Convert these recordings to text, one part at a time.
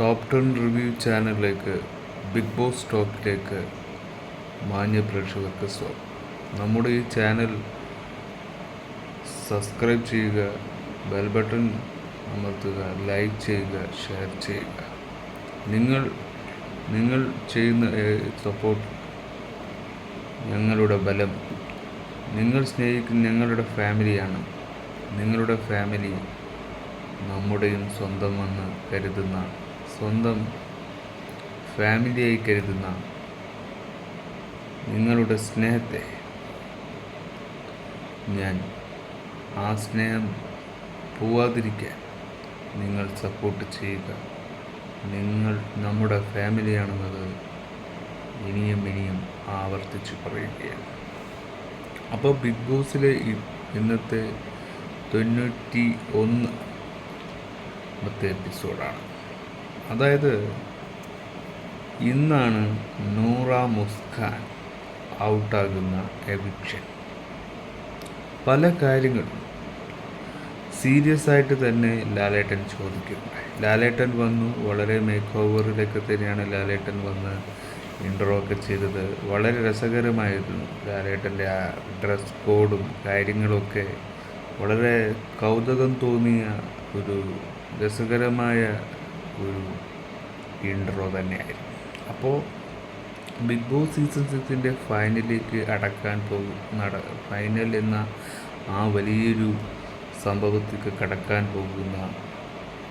Top ten review ചാനലിലേക്ക് big Boss ടോക്കിലേക്ക് മാന്യ പ്രേക്ഷകർക്ക് സ്വാഗതം. നമ്മുടെ ഈ ചാനൽ സബ്സ്ക്രൈബ് ചെയ്യുക ബെൽ ബട്ടൺ അമർത്തുക ലൈക്ക് ചെയ്യുക ഷെയർ ചെയ്യുക. നിങ്ങൾ നിങ്ങൾ ചെയ്യുന്ന സപ്പോർട്ട് ഞങ്ങളുടെ ബലം. നിങ്ങൾ സ്നേഹിക്കുന്ന ഞങ്ങളുടെ ഫാമിലിയാണ്. നിങ്ങളുടെ ഫാമിലി നമ്മുടെയും സ്വന്തമെന്ന് കരുതുന്ന സ്വന്തം ഫാമിലിയായി കരുതുന്ന നിങ്ങളുടെ സ്നേഹത്തെ ഞാൻ ആ സ്നേഹം പോവാതിരിക്കാൻ നിങ്ങൾ സപ്പോർട്ട് ചെയ്യുക. നിങ്ങൾ നമ്മുടെ ഫാമിലിയാണെന്നത് ഇനിയും ഇനിയും ആവർത്തിച്ച് പറയുകയാണ്. അപ്പോൾ ബിഗ് ബോസിലെ ഇന്നത്തെ തൊണ്ണൂറ്റി ഒന്ന് മത്തെ എപ്പിസോഡാണ് അതായത് ഇന്നാണ് നൂറ മുസ്ഖാൻ ഔട്ടാകുന്ന എവിക്ഷൻ. പല കാര്യങ്ങളും സീരിയസ് ആയിട്ട് തന്നെ ലാലേട്ടൻ ചോദിക്കും ലാലേട്ടൻ വന്നു വളരെ മേക്ക് ഓവറിലൊക്കെ തന്നെയാണ് ലാലേട്ടൻ വന്ന് ഇൻട്രോ ഒക്കെ ചെയ്തത്. വളരെ രസകരമായിരുന്നു ലാലേട്ടന്റെ ആ ഡ്രസ് കോഡും കാര്യങ്ങളൊക്കെ. വളരെ കൗതുകം തോന്നിയ ഒരു രസകരമായ ഒരു ഇൻട്രോ തന്നെയായിരുന്നു. അപ്പോൾ ബിഗ് ബോസ് സീസൺ സിക്സിന്റെ ഫൈനലിലേക്ക് അടക്കാൻ പോകും നട ഫൈനൽ എന്ന ആ വലിയൊരു സംഭവത്തിലേക്ക് കടക്കാൻ പോകുന്ന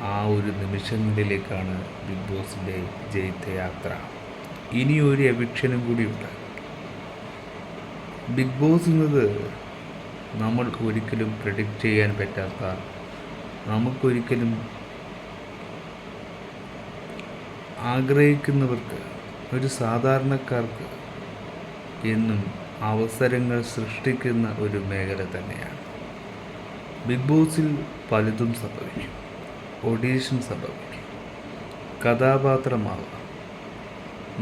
ആ ഒരു നിമിഷങ്ങളിലേക്കാണ് ബിഗ് ബോസിന്റെ ജയിത്ത യാത്ര ഇനി ഒരു എവിക്ഷനും കൂടിയുണ്ട് ബിഗ് ബോസ് എന്നത് നമ്മൾ ഒരിക്കലും പ്രഡിക്റ്റ് ചെയ്യാൻ പറ്റാത്ത നമുക്കൊരിക്കലും ആഗ്രഹിക്കുന്നവർക്ക് ഒരു സാധാരണക്കാർക്ക് എന്നും അവസരങ്ങൾ സൃഷ്ടിക്കുന്ന ഒരു മേഖല തന്നെയാണ്. ബിഗ് ബോസിൽ പലതും സംഭവിക്കും. ഓഡീഷൻ സംഭവിക്കും. കഥാപാത്രമാവാം.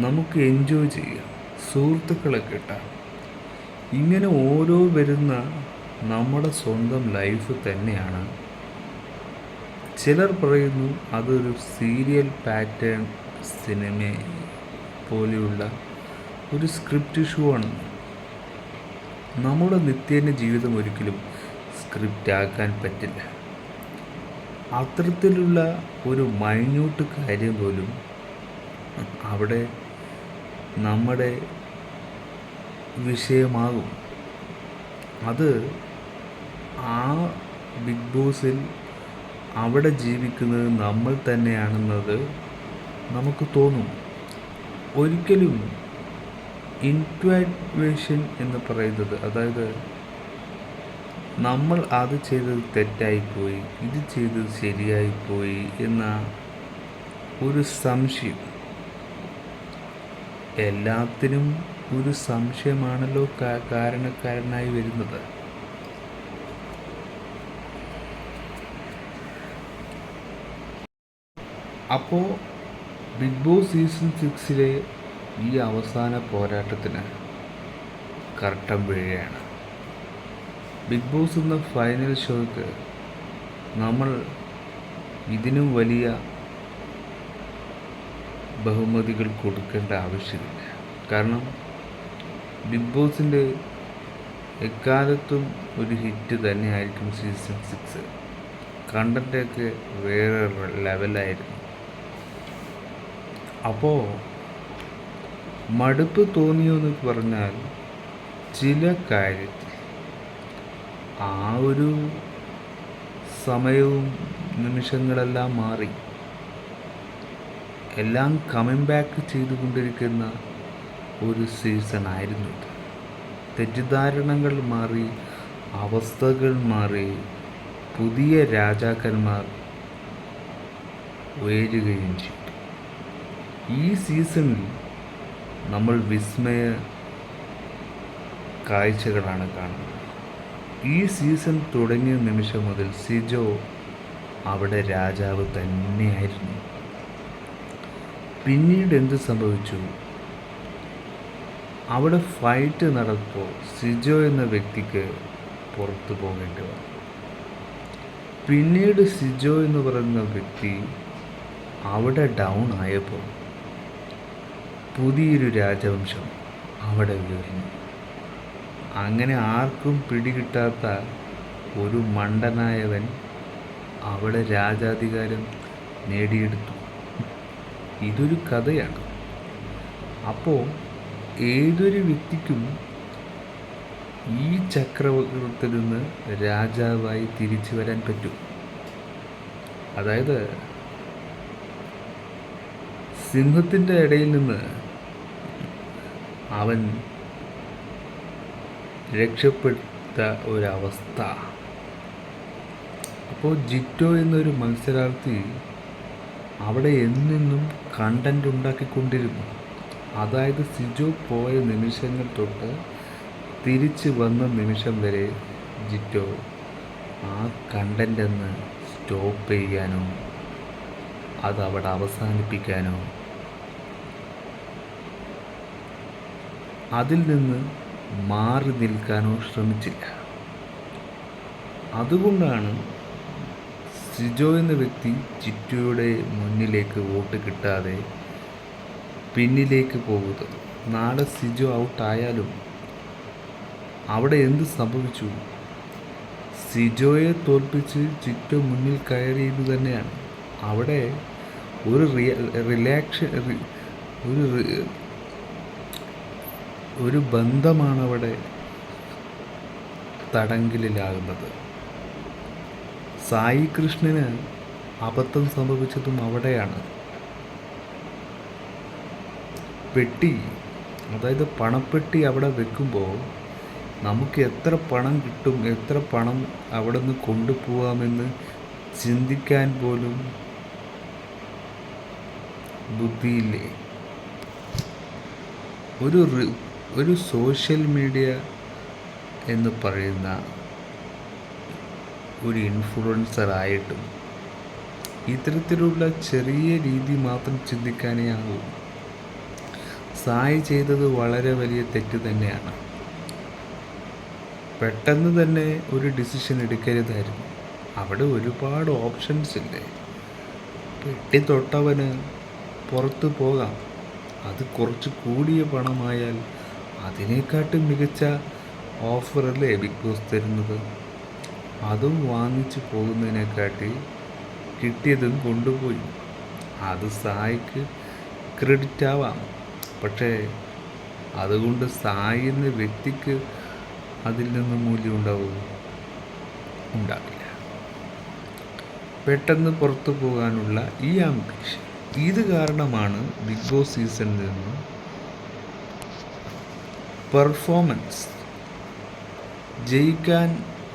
നമുക്ക് എൻജോയ് ചെയ്യാം. സുഹൃത്തുക്കളെ കിട്ടാം. ഇങ്ങനെ ഓരോ വരുന്ന നമ്മുടെ സ്വന്തം ലൈഫ് തന്നെയാണ്. ചിലർ പറയുന്നു അതൊരു സീരിയൽ പാറ്റേൺ സിനിമ പോലെയുള്ള ഒരു സ്ക്രിപ്റ്റ് ഷോ ആണ്. നമ്മുടെ നിത്യേന ജീവിതം ഒരിക്കലും സ്ക്രിപ്റ്റ് ആക്കാൻ പറ്റില്ല. അത്തരത്തിലുള്ള ഒരു മൈന്യൂട്ട് കാര്യം പോലും അവിടെ നമ്മുടെ വിഷയമാകും. അത് ആ ബിഗ് ബോസിൽ അവിടെ ജീവിക്കുന്നത് നമ്മൾ തന്നെയാണെന്നത് നമുക്ക് തോന്നും. ഒരിക്കലും ഇൻട്വാവേഷൻ എന്ന് പറയുന്നത് അതായത് നമ്മൾ അത് ചെയ്തത് തെറ്റായിപ്പോയി ഇത് ചെയ്തത് ശരിയായിപ്പോയി എന്ന ഒരു സംശയം. എല്ലാത്തിനും ഒരു സംശയമാണല്ലോ കാരണക്കാരനായി വരുന്നത്. അപ്പോൾ ബിഗ് ബോസ് സീസൺ സിക്സിലെ ഈ അവസാന പോരാട്ടത്തിന് കർട്ടൻ വീഴുകയാണ് ബിഗ് ബോസ് എന്ന ഫൈനൽ ഷോയ്ക്ക് നമ്മൾ ഇതിനും വലിയ ബഹുമതികൾ കൊടുക്കേണ്ട ആവശ്യമില്ല. കാരണം ബിഗ് ബോസിന്റെ എക്കാലത്തും ഒരു ഹിറ്റ് തന്നെയായിരിക്കും സീസൺ സിക്സ്. കണ്ടന്റൊക്കെ വേറെ ലെവലായിരുന്നു അപ്പോൾ മടുപ്പ് തോന്നിയെന്ന് പറഞ്ഞാൽ ചില കാര്യത്തിൽ ആ ഒരു സമയവും നിമിഷങ്ങളെല്ലാം മാറി. എല്ലാം കമ്മിങ് ബാക്ക് ചെയ്തുകൊണ്ടിരിക്കുന്ന ഒരു സീസൺ ആയിരുന്നു തെറ്റിദ്ധാരണകൾ മാറി അവസ്ഥകൾ മാറി പുതിയ രാജാക്കന്മാർ ഉയരുകയും ചെയ്തു. ഈ സീസണിൽ നമ്മൾ വിസ്മയ കാഴ്ചകളാണ് കാണുന്നത്. ഈ സീസൺ തുടങ്ങിയ നിമിഷം മുതൽ സിജോ അവിടെ രാജാവ് തന്നെയായിരുന്നു. പിന്നീട് എന്ത് സംഭവിച്ചു? അവിടെ ഫൈറ്റ് നടക്കുമ്പോൾ സിജോ എന്ന വ്യക്തിക്ക് പുറത്തു പോകേണ്ടി വന്നു. പിന്നീട് സിജോ എന്ന് പറയുന്ന വ്യക്തി അവിടെ ഡൗൺ ആയപ്പോൾ പുതിയൊരു രാജവംശം അവിടെ ഉയർന്നു അങ്ങനെ ആർക്കും പിടികിട്ടാത്ത ഒരു മണ്ടനായവൻ അവിടെ രാജാധികാരം നേടിയെടുത്തു. ഇതൊരു കഥയാണ്. അപ്പോൾ ഏതൊരു വ്യക്തിക്കും ഈ ചക്രവർത്തിൽ നിന്ന് രാജാവായി തിരിച്ചു വരാൻ പറ്റും. അതായത് സിംഹത്തിന്റെ ഇടയിൽ നിന്ന് അവൻ രക്ഷപ്പെട്ട ഒരവസ്ഥ. അപ്പോൾ ജിറ്റോ എന്നൊരു മത്സരാർത്ഥി അവിടെ എന്നും കണ്ടന്റ് ഉണ്ടാക്കിക്കൊണ്ടിരുന്നു. അതായത് സിജോ പോയ നിമിഷങ്ങൾ തൊട്ട് തിരിച്ച് വന്ന നിമിഷം വരെ ജിറ്റോ ആ കണ്ടന്റ് എന്ന് സ്റ്റോപ്പ് ചെയ്യാനോ അത് അവിടെ അവസാനിപ്പിക്കാനോ അതിൽ നിന്ന് മാറി നിൽക്കാനോ ശ്രമിച്ചില്ല. അതുകൊണ്ടാണ് സിജോ എന്ന വ്യക്തി ചിറ്റുയുടെ മുന്നിലേക്ക് വോട്ട് കിട്ടാതെ പിന്നിലേക്ക് പോകുന്നത്. നാളെ സിജോ ഔട്ടായാലും അവിടെ എന്ത് സംഭവിച്ചു? സിജോയെ തോൽപ്പിച്ച് ചിറ്റോ മുന്നിൽ കയറിയത് തന്നെയാണ്. അവിടെ ഒരു റിയ റിലാക്ഷൻ ഒരു ഒരു ബന്ധമാണ് അവിടെ തടങ്കലിലാകുന്നത്. സായി കൃഷ്ണന് അബദ്ധം സംഭവിച്ചതും അവിടെയാണ്. പെട്ടി അതായത് പണപ്പെട്ടി അവിടെ വെക്കുമ്പോൾ നമുക്ക് എത്ര പണം കിട്ടും എത്ര പണം അവിടെ നിന്ന് കൊണ്ടുപോകാമെന്ന് ചിന്തിക്കാൻ പോലും ബുദ്ധിയില്ലേ? ഒരു ഒരു സോഷ്യൽ മീഡിയ എന്ന് പറയുന്ന ഒരു ഇൻഫ്ലുവൻസറായിട്ടും ഇത്തരത്തിലുള്ള ചെറിയ രീതി മാത്രം ചിന്തിക്കാനേ ആകൂ സായി ചെയ്തത് വളരെ വലിയ തെറ്റ് തന്നെയാണ്. പെട്ടെന്ന് തന്നെ ഒരു ഡിസിഷൻ എടുക്കരുതായിരുന്നു. അവിടെ ഒരുപാട് ഓപ്ഷൻസ് ഇല്ലേ? പെട്ടി തൊട്ടവന് പുറത്ത് പോകാം. അത് കുറച്ച് കൂടിയ പണമായാൽ അതിനെക്കാട്ടും മികച്ച ഓഫറല്ലേ ബിഗ് ബോസ് തരുന്നത്? അതും വാങ്ങിച്ചു പോകുന്നതിനെക്കാട്ടി കിട്ടിയതും കൊണ്ടുപോയി. അത് സായിക്ക് ക്രെഡിറ്റ് ആവാം. പക്ഷേ അതുകൊണ്ട് സായി എന്ന വ്യക്തിക്ക് അതിൽ നിന്ന് മൂല്യം ഉണ്ടാവും? ഉണ്ടാവില്ല. പെട്ടെന്ന് പുറത്തു പോകാനുള്ള ഈ ആംബിഷൻ ഇത് കാരണമാണ് ബിഗ് ബോസ് സീസണിൽ നിന്ന് പെർഫോമൻസ് ജയിക്കാൻ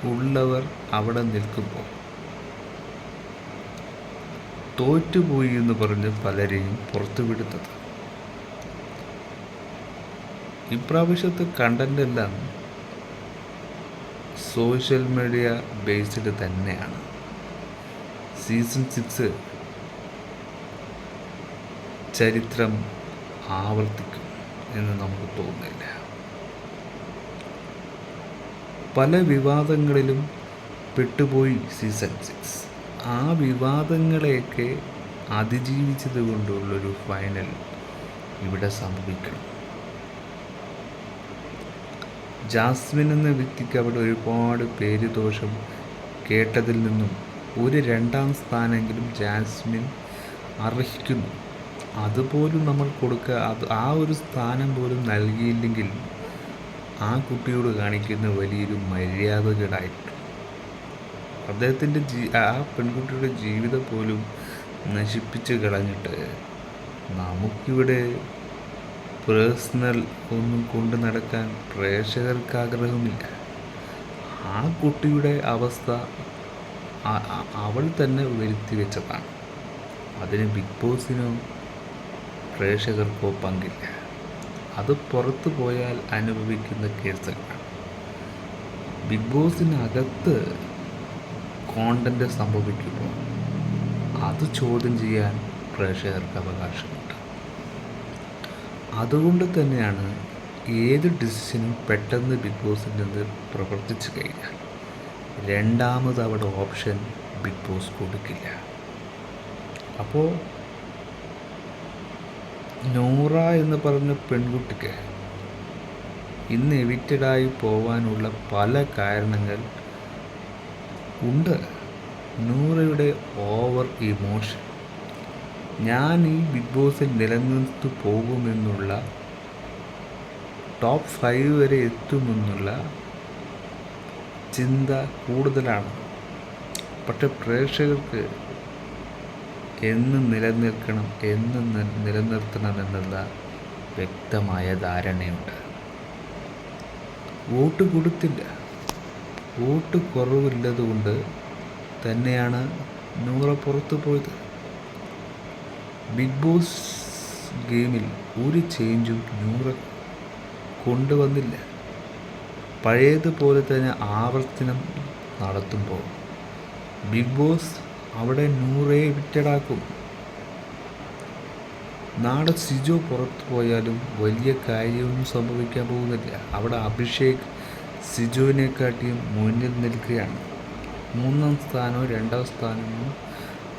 ഉള്ളവർ അവിടെ നിൽക്കുമ്പോൾ. തോറ്റുപോയി എന്ന് പറഞ്ഞ് പലരെയും പുറത്തുവിടുന്നത് ഇപ്രാവശ്യത്തെ കണ്ടന്റ് എല്ലാം സോഷ്യൽ മീഡിയ ബേസ്ഡ് തന്നെയാണ്. സീസൺ സിക്സ് ചരിത്രം ആവർത്തിക്കും എന്ന് നമുക്ക് തോന്നുന്നില്ല പല വിവാദങ്ങളിലും പെട്ടുപോയി സീസൺ സിക്സ്. ആ വിവാദങ്ങളെയൊക്കെ അതിജീവിച്ചത് കൊണ്ടുള്ളൊരു ഫൈനൽ ഇവിടെ സംഭവിക്കണം. ജാസ്മിൻ എന്ന വ്യക്തിക്ക് അവിടെ ഒരുപാട് പേര് ദോഷം കേട്ടതിൽ നിന്നും ഒരു രണ്ടാം സ്ഥാനമെങ്കിലും ജാസ്മിൻ അർഹിക്കുന്നു. അതുപോലും നമ്മൾ കൊടുക്കുക അത് ആ ഒരു സ്ഥാനം പോലും നൽകിയില്ലെങ്കിൽ ആ കുട്ടിയോട് കാണിക്കുന്ന വലിയൊരു മര്യാദകേടായിട്ട്. അദ്ദേഹത്തിന്റെ ജീ ആ പെൺകുട്ടിയുടെ ജീവിതം പോലും നശിപ്പിച്ച് കളഞ്ഞിട്ട് നമുക്കിവിടെ പേഴ്സണൽ ഒന്നും കൊണ്ട് നടക്കാൻ പ്രേക്ഷകർക്ക് ആഗ്രഹമില്ല ആ കുട്ടിയുടെ അവസ്ഥ അവൾ തന്നെ വരുത്തി വെച്ചതാണ്. അതിന് ബിഗ് ബോസിനോ പ്രേക്ഷകർക്കോ പങ്കില്ല. അത് പുറത്തു പോയാൽ അനുഭവിക്കുന്ന കേസുകളാണ്. ബിഗ് ബോസിനകത്ത് കോണ്ടന്റ് സംഭവിക്കുമ്പോൾ അത് ചോദ്യം ചെയ്യാൻ പ്രേക്ഷകർക്ക് അവകാശമുണ്ട്. അതുകൊണ്ട് തന്നെയാണ് ഏത് ഡിസിഷനും പെട്ടെന്ന് ബിഗ് ബോസിൽ നിന്ന് പ്രവർത്തിച്ചു കഴിഞ്ഞാൽ രണ്ടാമത് അവിടെ ഓപ്ഷൻ ബിഗ് ബോസ് കൊടുക്കില്ല. അപ്പോൾ നൂറ എന്ന് പറഞ്ഞ പെൺകുട്ടിക്ക് ഇന്ന് എവിറ്റഡായി പോവാനുള്ള പല കാരണങ്ങൾ ഉണ്ട്. നൂറയുടെ ഓവർ ഇമോഷൻ. ഞാൻ ഈ ബിഗ് ബോസിൽ നിലനിർത്തു പോകുമെന്നുള്ള ടോപ്പ് ഫൈവ് വരെ എത്തുമെന്നുള്ള ചിന്ത കൂടുതലാണ്. പക്ഷെ പ്രേക്ഷകർക്ക് എന്ന് നിലനിൽക്കണം എന്ന് നിലനിർത്തണം നിലനിർത്തണമെന്നുള്ള വ്യക്തമായ ധാരണയുണ്ട്. വോട്ട് കൊടുത്തില്ല. വോട്ട് കുറവില്ലതുകൊണ്ട് തന്നെയാണ് നൂറ പുറത്തു പോയത്. ബിഗ് ബോസ് ഗെയിമിൽ ഒരു ചേഞ്ചും നൂറ കൊണ്ടുവന്നില്ല. പഴയതുപോലെ തന്നെ ആവർത്തനം നടത്തുമ്പോൾ ബിഗ് ബോസ് അവിടെ നൂറെ വിറ്റടാക്കും. നാളെ സിജോ പുറത്തു പോയാലും വലിയ കാര്യമൊന്നും സംഭവിക്കാൻ പോകുന്നില്ല. അവിടെ അഭിഷേക് സിജോവിനെക്കാട്ടിയും മുന്നിൽ നിൽക്കുകയാണ്. മൂന്നാം സ്ഥാനവും രണ്ടാം സ്ഥാനവും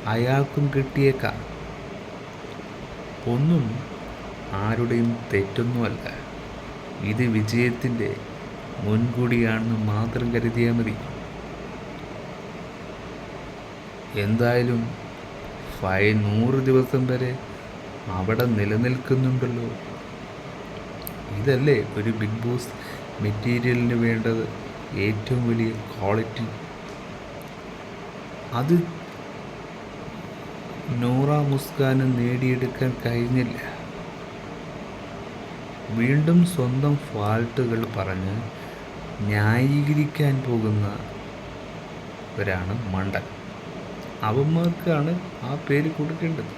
അയാൾക്കും കിട്ടിയേക്കാം. ഒന്നും ആരുടെയും തെറ്റൊന്നുമല്ല. ഇത് വിജയത്തിന്റെ മുൻകൂടിയാണെന്ന് മാത്രം കരുതിയാൽ മതി. എന്തായാലും ഫൈ നൂറ് ദിവസം വരെ അവിടെ നിലനിൽക്കുന്നുണ്ടല്ലോ. ഇതല്ലേ ഒരു ബിഗ് ബോസ് മെറ്റീരിയലിന് വേണ്ടത് ഏറ്റവും വലിയ ക്വാളിറ്റി. അത് നൂറ മുസ്കാന് നേടിയെടുക്കാൻ കഴിഞ്ഞില്ല. വീണ്ടും സ്വന്തം ഫാൾട്ടുകൾ പറഞ്ഞ് ന്യായീകരിക്കാൻ പോകുന്നവരാണ് മണ്ടൻ. അവന്മാർക്കാണ് ആ പേര് കൊടുക്കേണ്ടത്.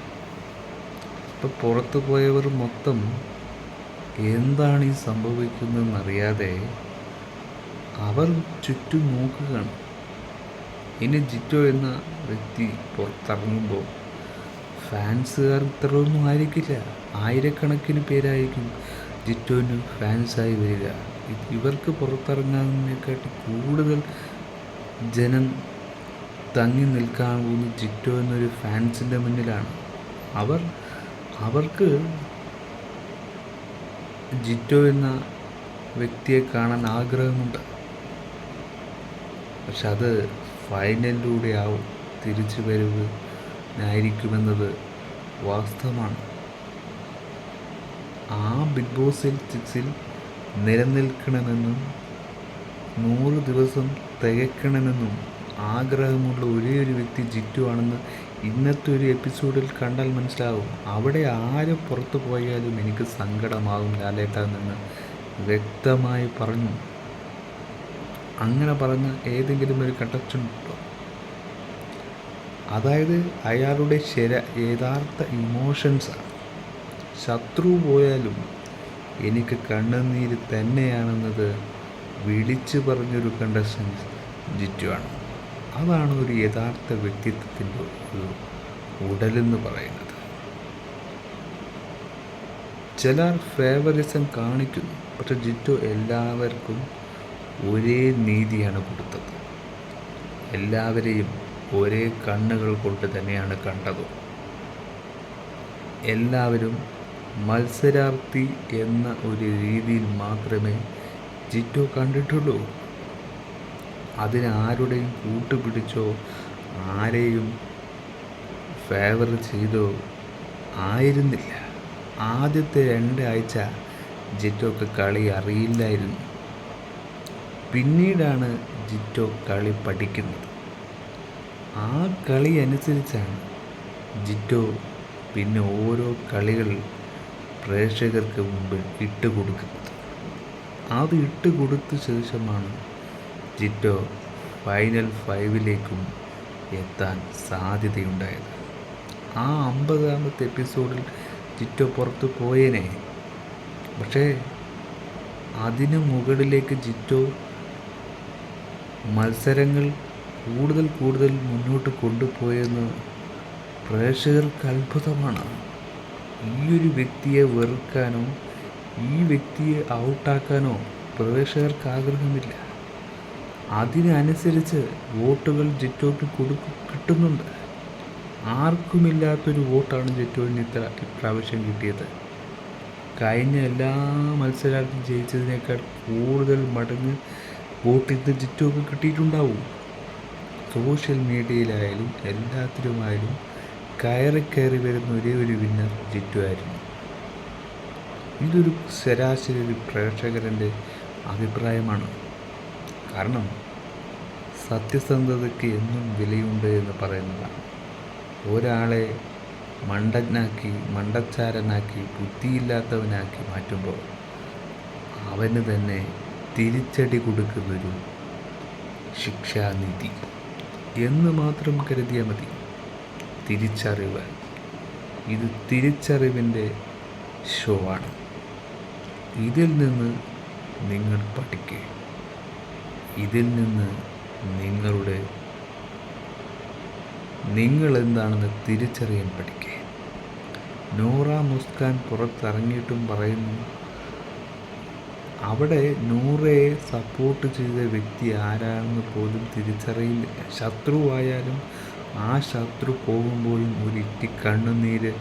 ഇപ്പം പുറത്തു പോയവർ മൊത്തം എന്താണ് ഈ സംഭവിക്കുന്നതെന്നറിയാതെ അവർ ചുറ്റും നോക്കുകയാണ്. ഇനി ജിറ്റോ എന്ന വ്യക്തി പുറത്തിറങ്ങുമ്പോൾ ഫാൻസുകാർ ഇത്രയൊന്നും ആയിരിക്കില്ല. ആയിരക്കണക്കിന് പേരായിരിക്കും ജിറ്റോന് ഫാൻസായി വരിക. ഇവർക്ക് പുറത്തിറങ്ങാതിനെക്കാട്ടി കൂടുതൽ ജനം തങ്ങി നിൽക്കാൻ പോകുന്ന ജിറ്റോ എന്നൊരു ഫാൻസിന്റെ മുന്നിലാണ്. അവർ അവർക്ക് ജിറ്റോ എന്ന വ്യക്തിയെ കാണാൻ ആഗ്രഹമുണ്ട്. പക്ഷെ അത് ഫൈനലിലൂടെ ആവും തിരിച്ചു വരവിനായിരിക്കുമെന്നത് വാസ്തവമാണ്. ആ ബിഗ് ബോസിൽ സിക്സിൽ നിലനിൽക്കണമെന്നും നൂറ് ദിവസം തികയ്ക്കണമെന്നും ആഗ്രഹമുള്ള ഒരേ ഒരു വ്യക്തി ജിറ്റു ആണെന്ന് ഇന്നത്തെ ഒരു എപ്പിസോഡിൽ കണ്ടാൽ മനസ്സിലാവും. അവിടെ ആര് പുറത്തു പോയാലും എനിക്ക് സങ്കടമാകും ലാലേട്ട നിന്ന് വ്യക്തമായി പറഞ്ഞു. അങ്ങനെ പറഞ്ഞ ഏതെങ്കിലും ഒരു കട്ടച്ചുണ്ടോ അതായത് അയാളുടെ ശര യഥാർത്ഥ ഇമോഷൻസാണ് ശത്രു പോയാലും എനിക്ക് കണ്ണുനീര് തന്നെയാണെന്നത് വിളിച്ചു പറഞ്ഞൊരു കണ്ടസ്റ്റൻസ് ജിറ്റുവാണ് അതാണ് ഒരു യഥാർത്ഥ വ്യക്തിത്വത്തിന്റെ ഒരു ഉടലെന്ന് പറയുന്നത്. ചിലർ ഫേവറിസം കാണിക്കുന്നു. പക്ഷെ ജിറ്റു എല്ലാവർക്കും ഒരേ നീതിയാണ് കൊടുത്തത്. എല്ലാവരെയും ഒരേ കണ്ണുകൾ കൊണ്ട് തന്നെയാണ് കണ്ടത്. എല്ലാവരും മത്സരാർത്ഥി എന്ന ഒരു രീതിയിൽ മാത്രമേ ജിറ്റു കണ്ടിട്ടുള്ളൂ. അതിന് ആരുടെയും കൂട്ടുപിടിച്ചോ ആരെയും ഫേവർ ചെയ്തോ ആയിരുന്നില്ല. ആദ്യത്തെ രണ്ടാഴ്ച ജിറ്റോക്ക് കളി അറിയില്ലായിരുന്നു. പിന്നീടാണ് ജിറ്റോ കളി പഠിക്കുന്നത്. ആ കളി അനുസരിച്ചാണ് ജിറ്റോ പിന്നെ ഓരോ കളികൾ പ്രേക്ഷകർക്ക് മുമ്പിൽ ഇട്ടുകൊടുക്കുന്നത്. അത് ഇട്ടുകൊടുത്ത ശേഷമാണ് ജിറ്റോ ഫൈനൽ ഫൈവിലേക്കും എത്താൻ സാധ്യതയുണ്ടായത്. ആ അമ്പതാമത്തെ എപ്പിസോഡിൽ ജിറ്റോ പുറത്തു പോയേനെ. പക്ഷേ അതിനു മുകളിലേക്ക് ജിറ്റോ മത്സരങ്ങൾ കൂടുതൽ കൂടുതൽ മുന്നോട്ട് കൊണ്ടുപോയെന്ന് പ്രേക്ഷകർക്ക് അത്ഭുതമാണ്. ഈ ഒരു വ്യക്തിയെ വെറുക്കാനോ ഈ വ്യക്തിയെ ഔട്ടാക്കാനോ പ്രേക്ഷകർക്ക് ആഗ്രഹമില്ല. അതിനനുസരിച്ച് വോട്ടുകൾ ജിറ്റോയ്ക്ക് കൊടുക്കും കിട്ടുന്നുണ്ട്. ആർക്കുമില്ലാത്തൊരു വോട്ടാണ് ജിറ്റോയിന് ഇത്ര ഇപ്രാവശ്യം കിട്ടിയത്. കഴിഞ്ഞ എല്ലാ മത്സരാർത്ഥിയും ജയിച്ചതിനേക്കാൾ കൂടുതൽ മടങ്ങ് വോട്ട് ഇത് ജിറ്റോക്ക് കിട്ടിയിട്ടുണ്ടാവും. സോഷ്യൽ മീഡിയയിലായാലും എല്ലാത്തിലുമായാലും കയറി കയറി വരുന്ന ഒരേ ഒരു വിന്നർ ജിറ്റു ആയിരുന്നു. ഇതൊരു ശരാശരി ഒരു പ്രേക്ഷകരന്റെ അഭിപ്രായമാണ്. കാരണം സത്യസന്ധതയ്ക്ക് എന്നും വിലയുണ്ട് എന്ന് പറയുന്നതാണ്. ഒരാളെ മണ്ടനാക്കി മണ്ടച്ചാരനാക്കി ബുദ്ധിയില്ലാത്തവനാക്കി മാറ്റുമ്പോൾ അവന് തന്നെ തിരിച്ചടി കൊടുക്കുന്നൊരു ശിക്ഷാനിധി എന്ന് മാത്രം കരുതിയാൽ മതി. തിരിച്ചറിവ് ഇത് തിരിച്ചറിവിന്റെ ഷോ ആണ്. ഇതിൽ നിന്ന് നിങ്ങൾ പഠിക്കുക ഇതിൽ നിന്ന് നിങ്ങളുടെ നിങ്ങൾ എന്താണെന്ന് തിരിച്ചറിയാൻ പഠിക്കുക നൂറ മുസ്കാൻ പുറത്തിറങ്ങിയിട്ടും പറയുന്നു അവിടെ നൂറയെ സപ്പോർട്ട് ചെയ്ത വ്യക്തി ആരാണെന്ന് പോലും തിരിച്ചറിയില്ല ശത്രുവായാലും ആ ശത്രു പോകുമ്പോഴും ഒരു ഇറ്റി കണ്ണുനീര്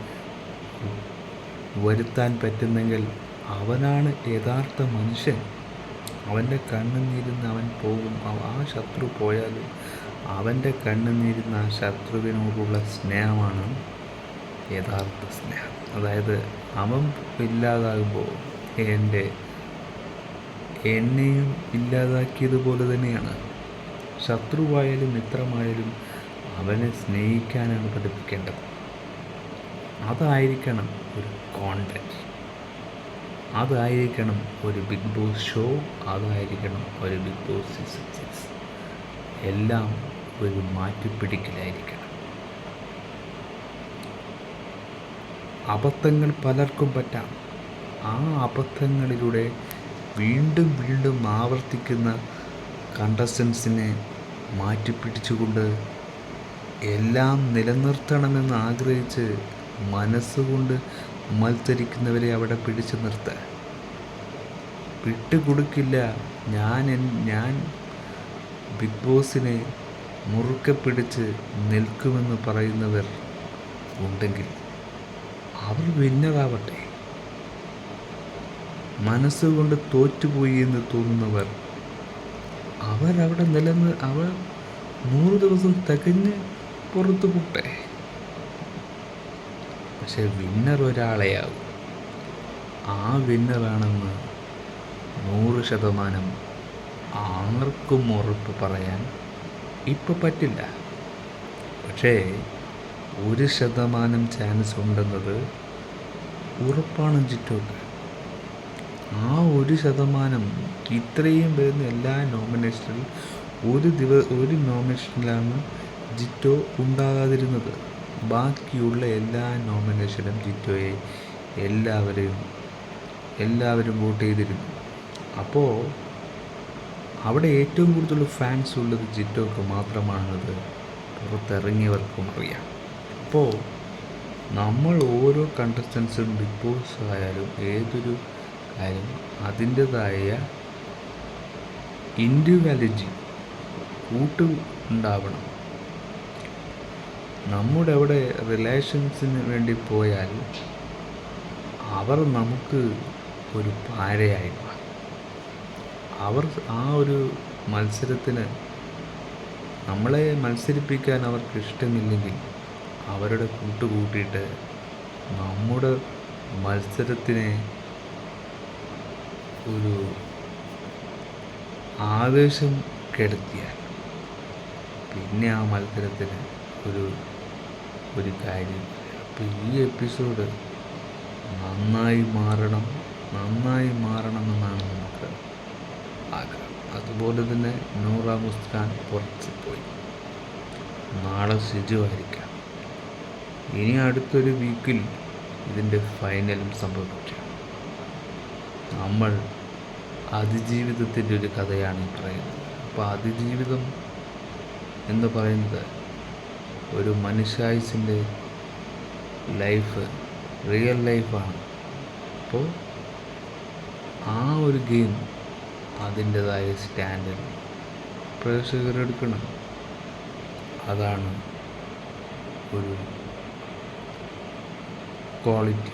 വരുത്താൻ പറ്റുന്നെങ്കിൽ അവനാണ് യഥാർത്ഥ മനുഷ്യൻ. അവന്റെ കണ്ണുനീരിന്ന് അവൻ പോകും. ആ ശത്രു പോയാലും അവന്റെ കണ്ണുനീരിന്ന് ആ ശത്രുവിനോടുള്ള സ്നേഹമാണ് യഥാർത്ഥ സ്നേഹം. അതായത് അവൻ ഇല്ലാതാകുമ്പോൾ എന്റെ എന്നെയും ഇല്ലാതാക്കിയതുപോലെ തന്നെയാണ്. ശത്രുവായാലും മിത്രമായാലും അവനെ സ്നേഹിക്കാനാണ് പഠിപ്പിക്കേണ്ടത്. അതായിരിക്കണം ഒരു കോണ്ടന്റ് അതായിരിക്കണം ഒരു ബിഗ് ബോസ് ഷോ അതായിരിക്കണം ഒരു ബിഗ് ബോസ് സീസൺ സിക്സ് എല്ലാം ഒരു മാറ്റിപ്പിടിക്കലായിരിക്കണം. അബദ്ധങ്ങൾ പലർക്കും പറ്റാം. ആ അബദ്ധങ്ങളിലൂടെ വീണ്ടും വീണ്ടും ആവർത്തിക്കുന്ന കണ്ടസ്റ്റൻസിനെ മാറ്റിപ്പിടിച്ചുകൊണ്ട് എല്ലാം നിലനിർത്തണമെന്ന് ആഗ്രഹിച്ച് മനസ്സുകൊണ്ട് മത്സരിക്കുന്നവരെ അവിടെ പിടിച്ചു നിർത്തുക വിട്ടുകൊടുക്കില്ല ഞാൻ ഞാൻ ബിഗ് ബോസിനെ മുറുക്കെ പിടിച്ച് നിൽക്കുമെന്ന് പറയുന്നവർ ഉണ്ടെങ്കിൽ അവർ വിന്നറാവട്ടെ. മനസ്സുകൊണ്ട് തോറ്റുപോയി എന്ന് തോന്നുന്നവർ അവരവിടെ നിലനിന്ന് അവർ നൂറ് ദിവസം തികഞ്ഞ് പുറത്തു പോട്ടെ പക്ഷെ വിന്നർ ഒരാളെയാവും. ആ വിന്നറാണെന്ന് നൂറ് ശതമാനം ആർക്കും ഉറപ്പ് പറയാൻ ഇപ്പം പറ്റില്ല. പക്ഷേ ഒരു ശതമാനം ചാൻസ് ഉണ്ടെന്നത് ഉറപ്പാണ് ചുറ്റുമൊക്കെ ആ ഒരു ശതമാനം ഇത്രയും വരുന്ന എല്ലാ നോമിനേഷനിൽ ഒരു ദിവ ഒരു നോമിനേഷനിലാണ് ജിറ്റോ ഉണ്ടാകാതിരുന്നത്. ബാക്കിയുള്ള എല്ലാ നോമിനേഷനും ജിറ്റോയെ എല്ലാവരെയും എല്ലാവരും വോട്ട് ചെയ്തിരുന്നു. അപ്പോൾ അവിടെ ഏറ്റവും കൂടുതൽ ഫാൻസ് ഉള്ളത് ജിറ്റോക്ക് മാത്രമാണെന്നത് പുറത്തിറങ്ങിയവർക്കും അറിയാം. അപ്പോൾ നമ്മൾ ഓരോ കണ്ടസ്റ്റൻസും ബിഗ് ബോസ് ആയാലും ഏതൊരു കാര്യം അതിന്റെതായ ഇൻഡിവിജ്വാലിറ്റി കൂട്ട് ഉണ്ടാവണം നമ്മുടെ അവിടെ റിലേഷൻസിന് വേണ്ടി പോയാൽ അവർ നമുക്ക് ഒരു പാരയായി അവർ ആ ഒരു മത്സരത്തിന് നമ്മളെ മത്സരിപ്പിക്കാൻ അവർക്ക് ഇഷ്ടമില്ലെങ്കിൽ അവരുടെ കൂട്ടുകൂട്ടിയിട്ട് നമ്മുടെ മത്സരത്തിനെ ഒരു ആവേശം കെടുത്തിയാൽ പിന്നെ ആ മത്സരത്തിന് ഒരു ഒരു കാര്യം അപ്പോൾ ഈ എപ്പിസോഡ് നന്നായി മാറണം നന്നായി മാറണം എന്നാണ് നമുക്ക് ആഗ്രഹം. അതുപോലെ തന്നെ നൂറ മുസ്താൻ പുറത്ത് പോയി. നാളെ സിജുവായിരിക്കാം ഇനി അടുത്തൊരു വീക്കിൽ ഇതിന്റെ ഫൈനലും സംഭവിക്കാം. നമ്മൾ അതിജീവിതത്തിന്റെ ഒരു കഥയാണ് ഈ പറയുന്നത്. അപ്പോൾ അതിജീവിതം എന്ന് പറയുന്നത് ഒരു മനുഷ്യായുസിന്റെ ലൈഫ് റിയൽ ലൈഫാണ്. അപ്പോൾ ആ ഒരു ഗെയിം അതിന്റെതായ സ്റ്റാൻഡിൽ പ്രേക്ഷകരെടുക്കണം അതാണ് ഒരു ക്വാളിറ്റി.